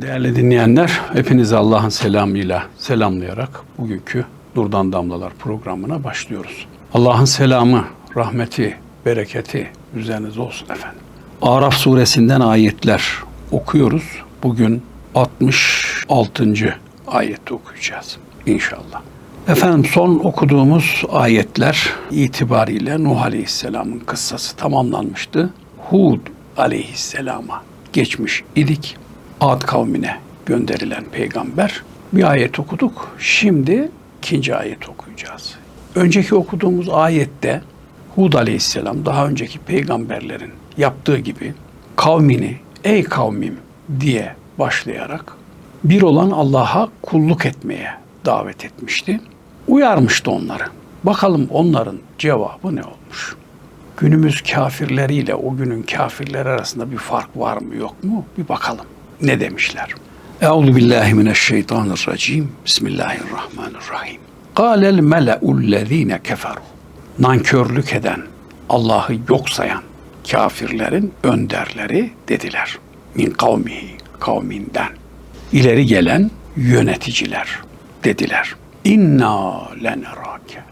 Değerli dinleyenler, hepinizi Allah'ın selamıyla selamlayarak bugünkü Nurdan Damlalar programına başlıyoruz. Allah'ın selamı, rahmeti, bereketi üzerinize olsun efendim. Araf suresinden ayetler okuyoruz. Bugün 66. ayeti okuyacağız inşallah. Efendim son okuduğumuz ayetler itibariyle Nuh Aleyhisselam'ın kıssası tamamlanmıştı. Hud Aleyhisselam'a geçmiş idik. Ad kavmine gönderilen peygamber. Bir ayet okuduk. Şimdi ikinci ayet okuyacağız. Önceki okuduğumuz ayette Hud Aleyhisselam daha önceki peygamberlerin yaptığı gibi kavmini ey kavmim diye başlayarak bir olan Allah'a kulluk etmeye davet etmişti. Uyarmıştı onları. Bakalım onların cevabı ne olmuş? Günümüz kafirleriyle o günün kafirleri arasında bir fark var mı yok mu? Bir bakalım. Ne demişler? Euzu billahi mineşşeytanirracim. Bismillahirrahmanirrahim. Kâlel mele'ullezîne keferu. Nankörlük eden, Allah'ı yok sayan kafirlerin önderleri dediler. Min kavmihi, kavminden. İleri gelen yöneticiler dediler. İnna lenerake.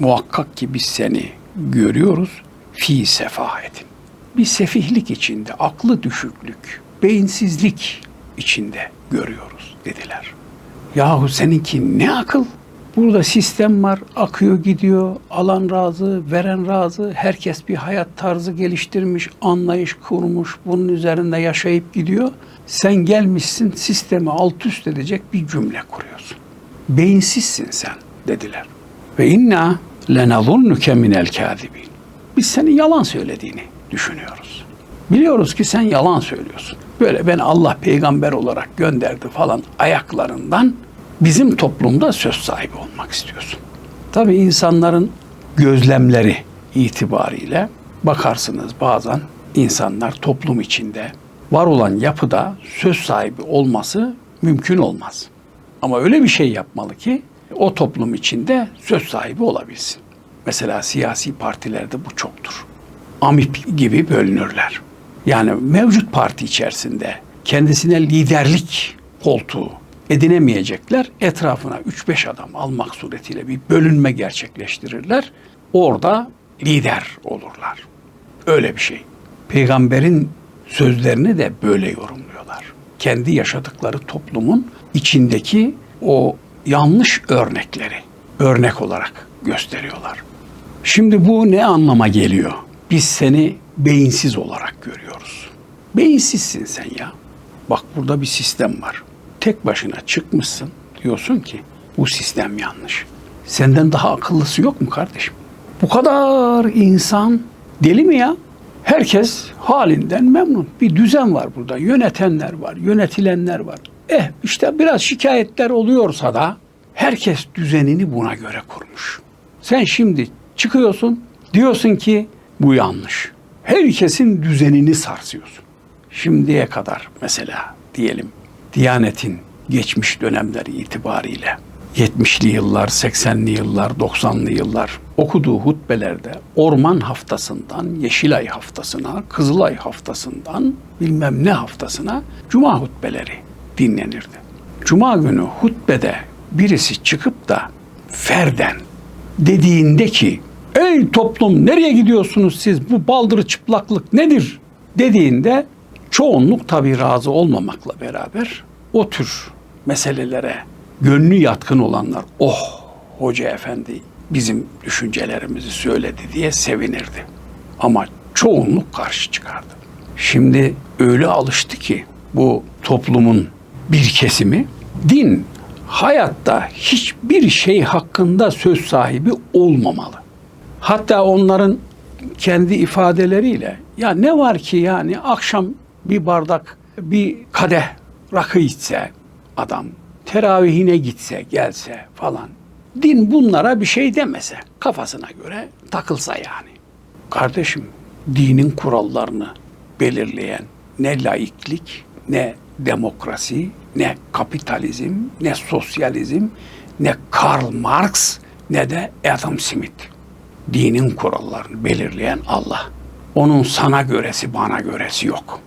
Muhakkak ki biz seni görüyoruz fi sefahetin. Bir sefihlik içinde, aklı düşüklük, beyinsizlik içinde görüyoruz dediler. Yahu seninki ne akıl? Burada sistem var, akıyor gidiyor, alan razı, veren razı, herkes bir hayat tarzı geliştirmiş, anlayış kurmuş, bunun üzerinde yaşayıp gidiyor. Sen gelmişsin sistemi alt üst edecek bir cümle kuruyorsun. Beyinsizsin sen dediler. Ve inna lenazunnuke minel kâzibin. Biz senin yalan söylediğini düşünüyoruz. Biliyoruz ki sen yalan söylüyorsun. Böyle ben Allah peygamber olarak gönderdi falan ayaklarından bizim toplumda söz sahibi olmak istiyorsun. Tabii insanların gözlemleri itibariyle bakarsınız bazen insanlar toplum içinde var olan yapıda söz sahibi olması mümkün olmaz. Ama öyle bir şey yapmalı ki o toplum içinde söz sahibi olabilsin. Mesela siyasi partilerde bu çoktur. AMİP gibi bölünürler. Yani mevcut parti içerisinde kendisine liderlik koltuğu edinemeyecekler. Etrafına 3-5 adam almak suretiyle bir bölünme gerçekleştirirler. Orada lider olurlar. Öyle bir şey. Peygamberin sözlerini de böyle yorumluyorlar. Kendi yaşadıkları toplumun içindeki o yanlış örnekleri örnek olarak gösteriyorlar. Şimdi bu ne anlama geliyor? Biz seni beyinsiz olarak görüyoruz. Beyinsizsin sen ya. Bak burada bir sistem var. Tek başına çıkmışsın diyorsun ki bu sistem yanlış. Senden daha akıllısı yok mu kardeşim? Bu kadar insan deli mi ya? Herkes halinden memnun. Bir düzen var burada. Yönetenler var, yönetilenler var. Eh işte biraz şikayetler oluyorsa da herkes düzenini buna göre kurmuş. Sen şimdi çıkıyorsun diyorsun ki bu yanlış. Herkesin düzenini sarsıyorsun. Şimdiye kadar mesela diyelim Diyanet'in geçmiş dönemleri itibariyle 70'li yıllar, 80'li yıllar, 90'lı yıllar okuduğu hutbelerde orman haftasından Yeşilay haftasına, Kızılay haftasından bilmem ne haftasına cuma hutbeleri dinlenirdi. Cuma günü hutbede birisi çıkıp da ferden dediğinde ki ey toplum nereye gidiyorsunuz siz bu baldırı çıplaklık nedir dediğinde çoğunluk tabi razı olmamakla beraber o tür meselelere gönlü yatkın olanlar oh hoca efendi bizim düşüncelerimizi söyledi diye sevinirdi. Ama çoğunluk karşı çıkardı. Şimdi öyle alıştı ki bu toplumun bir kesimi din hayatta hiçbir şey hakkında söz sahibi olmamalı. Hatta onların kendi ifadeleriyle ya ne var ki yani akşam bir bardak bir kadeh rakı içse adam teravihine gitse gelse falan din bunlara bir şey demese kafasına göre takılsa yani. Kardeşim dinin kurallarını belirleyen ne laiklik ne demokrasi ne kapitalizm ne sosyalizm ne Karl Marx ne de Adam Smith. Dinin kurallarını belirleyen Allah. Onun sana göresi bana göresi yok.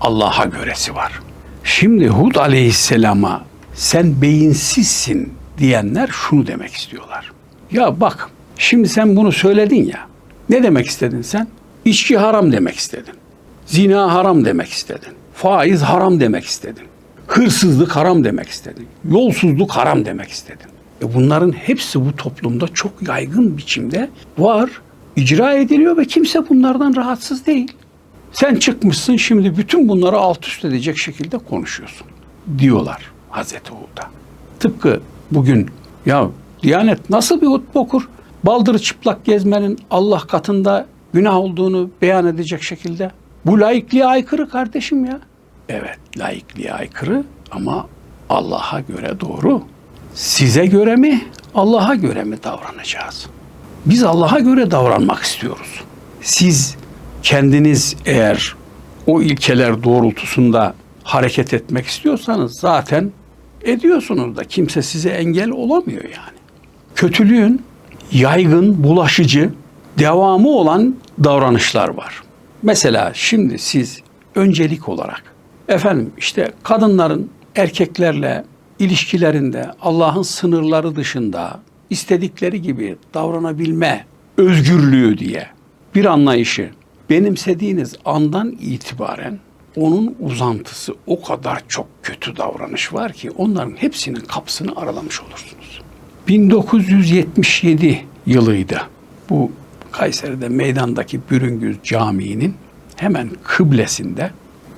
Allah'a göresi var. Şimdi Hud aleyhisselama sen beyinsizsin diyenler şunu demek istiyorlar. Ya bak şimdi sen bunu söyledin ya. Ne demek istedin sen? İçki haram demek istedin. Zina haram demek istedin. Faiz haram demek istedin. Hırsızlık haram demek istedin. Yolsuzluk haram demek istedin. E bunların hepsi bu toplumda çok yaygın biçimde var, icra ediliyor ve kimse bunlardan rahatsız değil. Sen çıkmışsın şimdi bütün bunları alt üst edecek şekilde konuşuyorsun diyorlar Hazreti Hud'a. Tıpkı bugün ya Diyanet nasıl bir hutbe okur? Baldırı çıplak gezmenin Allah katında günah olduğunu beyan edecek şekilde. Bu laikliğe aykırı kardeşim ya. Evet laikliğe aykırı ama Allah'a göre doğru. Size göre mi, Allah'a göre mi davranacağız? Biz Allah'a göre davranmak istiyoruz. Siz kendiniz eğer o ilkeler doğrultusunda hareket etmek istiyorsanız zaten ediyorsunuz da kimse size engel olamıyor yani. Kötülüğün yaygın, bulaşıcı, devamı olan davranışlar var. Mesela şimdi siz öncelik olarak efendim işte kadınların erkeklerle ilişkilerinde Allah'ın sınırları dışında istedikleri gibi davranabilme özgürlüğü diye bir anlayışı benimsediğiniz andan itibaren onun uzantısı o kadar çok kötü davranış var ki onların hepsinin kapısını aralamış olursunuz. 1977 yılıydı. Bu Kayseri'de meydandaki Bürüngüz Camii'nin hemen kıblesinde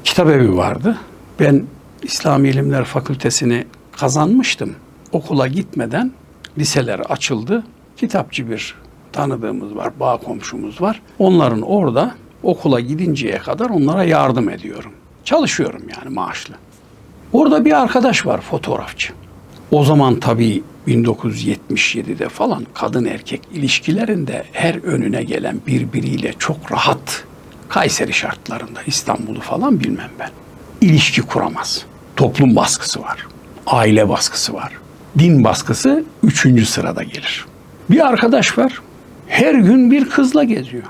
kitabevi vardı. Ben İslami İlimler Fakültesini kazanmıştım. Okula gitmeden liseler açıldı. Kitapçı bir tanıdığımız var, bağ komşumuz var. Onların orada okula gidinceye kadar onlara yardım ediyorum. Çalışıyorum yani maaşlı. Orada bir arkadaş var fotoğrafçı. O zaman tabii 1977'de falan kadın erkek ilişkilerinde her önüne gelen birbiriyle çok rahat Kayseri şartlarında İstanbul'u falan bilmem ben. İlişki kuramaz. Toplum baskısı var. Aile baskısı var. Din baskısı üçüncü sırada gelir. Bir arkadaş var. Her gün bir kızla geziyor.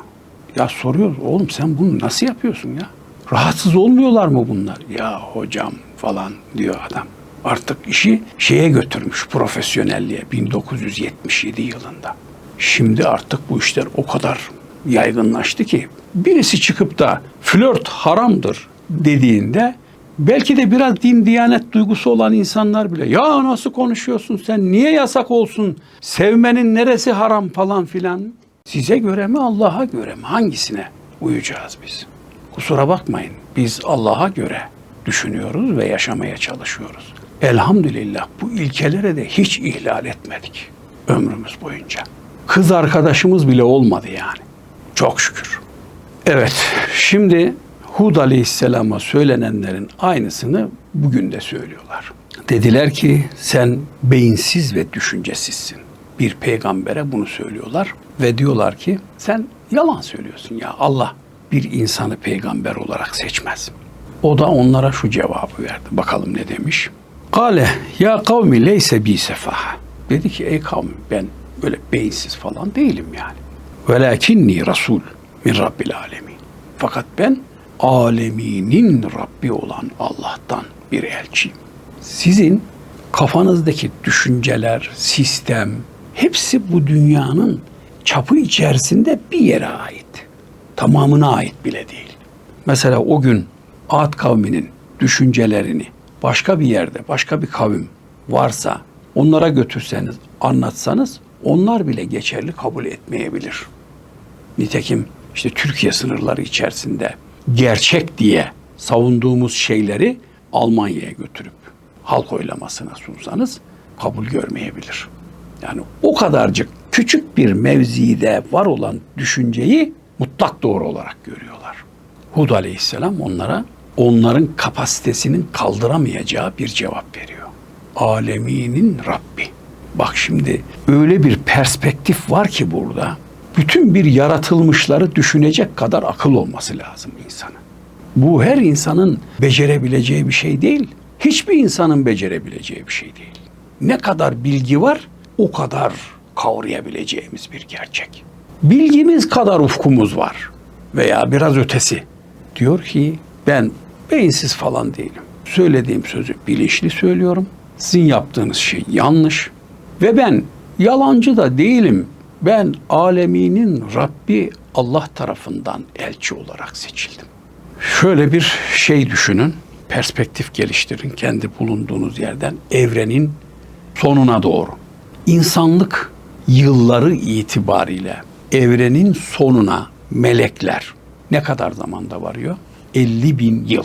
Ya soruyoruz oğlum sen bunu nasıl yapıyorsun ya? Rahatsız olmuyorlar mı bunlar? Ya hocam falan diyor adam. Artık işi şeye götürmüş profesyonelliğe 1977 yılında. Şimdi artık bu işler o kadar yaygınlaştı ki birisi çıkıp da flört haramdır dediğinde belki de biraz din diyanet duygusu olan insanlar bile ya nasıl konuşuyorsun sen niye yasak olsun sevmenin neresi haram falan filan size göre mi Allah'a göre mi hangisine uyacağız biz? Kusura bakmayın biz Allah'a göre düşünüyoruz ve yaşamaya çalışıyoruz. Elhamdülillah bu ilkelere de hiç ihlal etmedik ömrümüz boyunca. Kız arkadaşımız bile olmadı yani. Çok şükür. Evet, şimdi Hud Aleyhisselam'a söylenenlerin aynısını bugün de söylüyorlar. Dediler ki sen beyinsiz ve düşüncesizsin. Bir peygambere bunu söylüyorlar ve diyorlar ki sen yalan söylüyorsun ya Allah bir insanı peygamber olarak seçmez. O da onlara şu cevabı verdi. Bakalım ne demiş? Kale ya kavmi leyse bi sefaha. Dedi ki ey kavmi ben böyle beyinsiz falan değilim yani. Velakinni rasul min rabbil alemin. Fakat ben aleminin Rabbi olan Allah'tan bir elçiyim. Sizin kafanızdaki düşünceler, sistem hepsi bu dünyanın çapı içerisinde bir yere ait. Tamamına ait bile değil. Mesela o gün Ad kavminin düşüncelerini başka bir yerde, başka bir kavim varsa onlara götürseniz, anlatsanız onlar bile geçerli kabul etmeyebilir. Nitekim işte Türkiye sınırları içerisinde gerçek diye savunduğumuz şeyleri Almanya'ya götürüp halk oylamasına sunsanız kabul görmeyebilir. Yani o kadarcık küçük bir mevzide var olan düşünceyi mutlak doğru olarak görüyorlar. Hud aleyhisselam onlara onların kapasitesinin kaldıramayacağı bir cevap veriyor. Aleminin Rabbi. Bak şimdi öyle bir perspektif var ki burada. Bütün bir yaratılmışları düşünecek kadar akıl olması lazım insanın. Bu her insanın becerebileceği bir şey değil. Hiçbir insanın becerebileceği bir şey değil. Ne kadar bilgi var o kadar kavrayabileceğimiz bir gerçek. Bilgimiz kadar ufkumuz var veya biraz ötesi. Diyor ki ben beyinsiz falan değilim. söylediğim sözü bilinçli söylüyorum. Sizin yaptığınız şey yanlış. Ve ben yalancı da değilim. Ben aleminin Rabbi Allah tarafından elçi olarak seçildim. Şöyle bir şey düşünün, perspektif geliştirin kendi bulunduğunuz yerden evrenin sonuna doğru. İnsanlık yılları itibariyle evrenin sonuna melekler ne kadar zamanda varıyor? 50 bin yıl.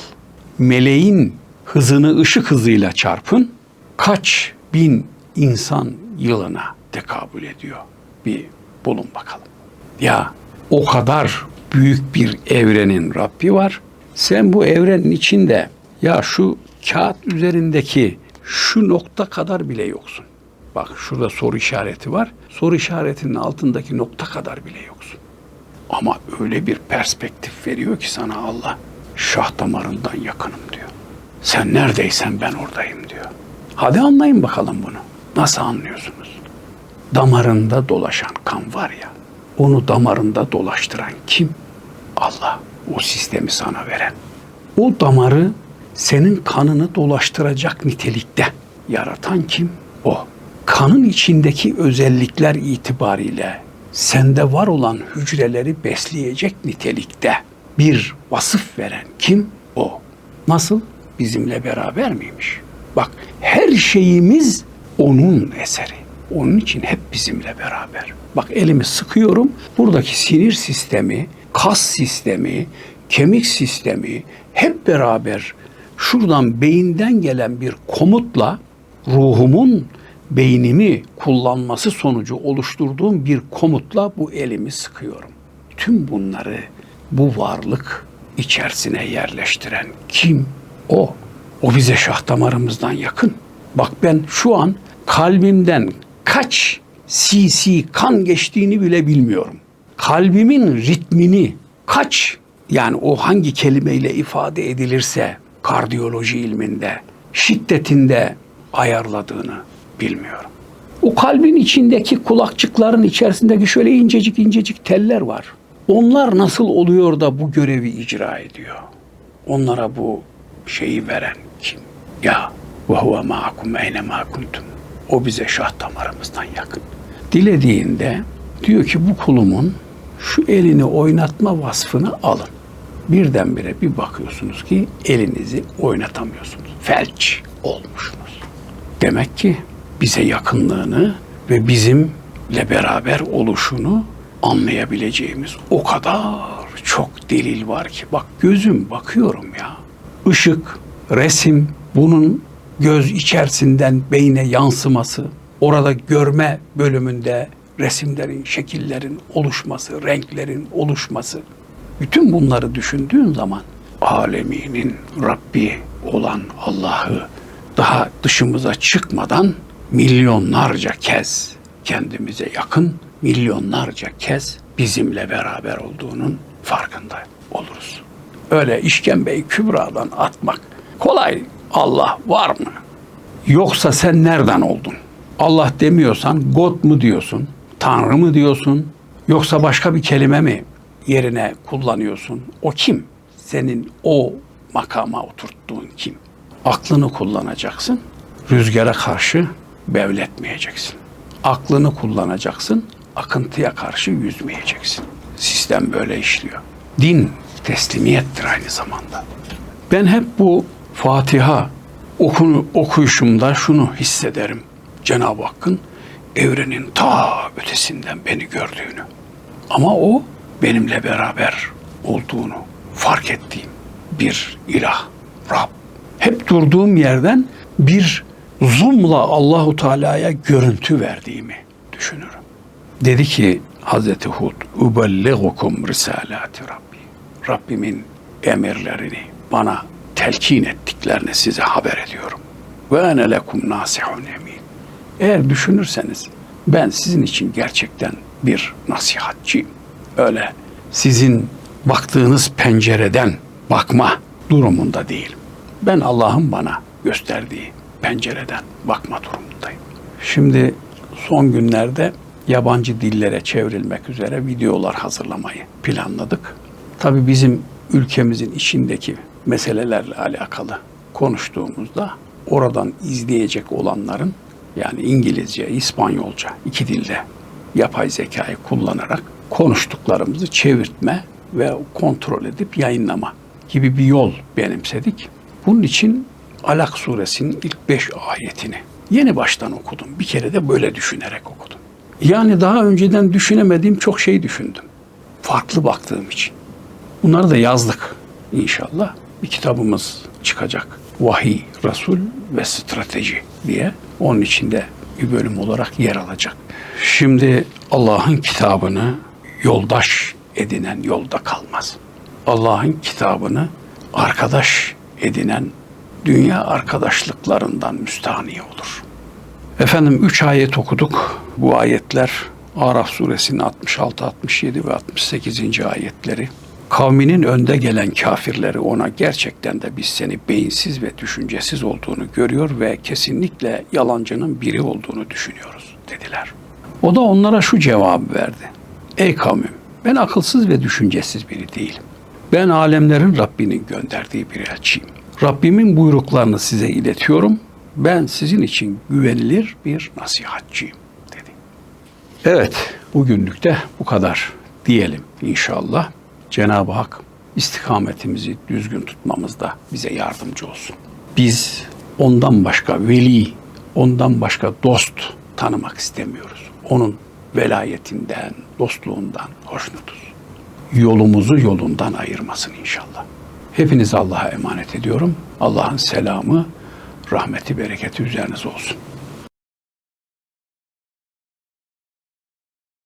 Meleğin hızını ışık hızıyla çarpın kaç bin insan yılına tekabül ediyor? Bir bulun bakalım. Ya o kadar büyük bir evrenin Rabbi var. Sen bu evrenin içinde ya şu kağıt üzerindeki şu nokta kadar bile yoksun. Bak şurada soru işareti var. Soru işaretinin altındaki nokta kadar bile yoksun. Ama öyle bir perspektif veriyor ki sana Allah şah damarından yakınım diyor. Sen neredeysen ben oradayım diyor. Hadi anlayın bakalım bunu. Nasıl anlıyorsunuz? Damarında dolaşan kan var ya, onu damarında dolaştıran kim? Allah. O sistemi sana veren. O damarı senin kanını dolaştıracak nitelikte yaratan kim? O. Kanın içindeki özellikler itibariyle sende var olan hücreleri besleyecek nitelikte bir vasıf veren kim? O. Nasıl? Bizimle beraber miymiş? Bak her şeyimiz onun eseri. Onun için hep bizimle beraber. Bak elimi sıkıyorum. Buradaki sinir sistemi, kas sistemi, kemik sistemi hep beraber şuradan beyinden gelen bir komutla ruhumun beynimi kullanması sonucu oluşturduğum bir komutla bu elimi sıkıyorum. Tüm bunları bu varlık içerisine yerleştiren kim? O. O bize şah damarımızdan yakın. Bak ben şu an kalbimden kaç cc kan geçtiğini bile bilmiyorum. Kalbimin ritmini kaç yani o hangi kelimeyle ifade edilirse kardiyoloji ilminde şiddetinde ayarladığını bilmiyorum. O kalbin içindeki kulakçıkların içerisindeki şöyle incecik incecik teller var. Onlar nasıl oluyor da bu görevi icra ediyor? Onlara bu şeyi veren kim? Ya ve huve ma'akum eyne ma. O bize şah damarımızdan yakın. Dilediğinde diyor ki bu kulumun şu elini oynatma vasfını alın. Birdenbire bir bakıyorsunuz ki elinizi oynatamıyorsunuz. Felç olmuşsunuz. Demek ki bize yakınlığını ve bizimle beraber oluşunu anlayabileceğimiz o kadar çok delil var ki. Bak gözüm bakıyorum ya. Işık, resim, bunun göz içerisinden beyne yansıması, orada görme bölümünde resimlerin, şekillerin oluşması, renklerin oluşması. Bütün bunları düşündüğün zaman aleminin Rabbi olan Allah'ı daha dışımıza çıkmadan milyonlarca kez kendimize yakın, milyonlarca kez bizimle beraber olduğunun farkında oluruz. Öyle işkembeyi kübradan atmak kolay. Allah var mı? Yoksa sen nereden oldun? Allah demiyorsan God mu diyorsun? Tanrı mı diyorsun? Yoksa başka bir kelime mi yerine kullanıyorsun? O kim? Senin o makama oturttuğun kim? Aklını kullanacaksın. Rüzgara karşı bevletmeyeceksin. Aklını kullanacaksın. Akıntıya karşı yüzmeyeceksin. Sistem böyle işliyor. Din teslimiyettir aynı zamanda. Ben hep bu Fatiha okunu, okuyuşumda şunu hissederim. Cenab-ı Hakk'ın evrenin ta ötesinden beni gördüğünü. Ama o benimle beraber olduğunu fark ettiğim bir ilah, Rab. Hep durduğum yerden bir zoomla Allahu Teala'ya görüntü verdiğimi düşünürüm. Dedi ki Hazreti Hud, "Ubellighukum risalati Rabbi." Rabbimin emirlerini bana telkin ettiklerini size haber ediyorum. Ve ene lekum nasihun emin. Eğer düşünürseniz ben sizin için gerçekten bir nasihatçıyım. Öyle sizin baktığınız pencereden bakma durumunda değilim. Ben Allah'ın bana gösterdiği pencereden bakma durumundayım. Şimdi son günlerde yabancı dillere çevrilmek üzere videolar hazırlamayı planladık. Tabii bizim ülkemizin içindeki meselelerle alakalı konuştuğumuzda oradan izleyecek olanların yani İngilizce, İspanyolca iki dilde yapay zekayı kullanarak konuştuklarımızı çevirtme ve kontrol edip yayınlama gibi bir yol benimsedik. Bunun için Alak suresinin ilk beş ayetini yeni baştan okudum. Bir kere de böyle düşünerek okudum. Yani daha önceden düşünemediğim çok şey düşündüm. Farklı baktığım için. Bunları da yazdık inşallah. Bir kitabımız çıkacak. Vahiy, Resul ve Strateji diye. Onun içinde bir bölüm olarak yer alacak. Şimdi Allah'ın kitabını yoldaş edinen yolda kalmaz. Allah'ın kitabını arkadaş edinen dünya arkadaşlıklarından müstahni olur. Efendim üç ayet okuduk. Bu ayetler Araf suresinin 66, 67 ve 68. ayetleri. Kavminin önde gelen kafirleri ona gerçekten de biz seni beyinsiz ve düşüncesiz olduğunu görüyor ve kesinlikle yalancının biri olduğunu düşünüyoruz dediler. O da onlara şu cevabı verdi. Ey kavmim ben akılsız ve düşüncesiz biri değilim. Ben alemlerin Rabbinin gönderdiği bir elçiyim. Rabbimin buyruklarını size iletiyorum. Ben sizin için güvenilir bir nasihatçıyım dedi. Evet, bugünlük de bu kadar diyelim inşallah. Cenab-ı Hak istikametimizi düzgün tutmamızda bize yardımcı olsun. Biz ondan başka veli, ondan başka dost tanımak istemiyoruz. Onun velayetinden, dostluğundan hoşnutuz. Yolumuzu yolundan ayırmasın inşallah. Hepinizi Allah'a emanet ediyorum. Allah'ın selamı, rahmeti, bereketi üzerinize olsun.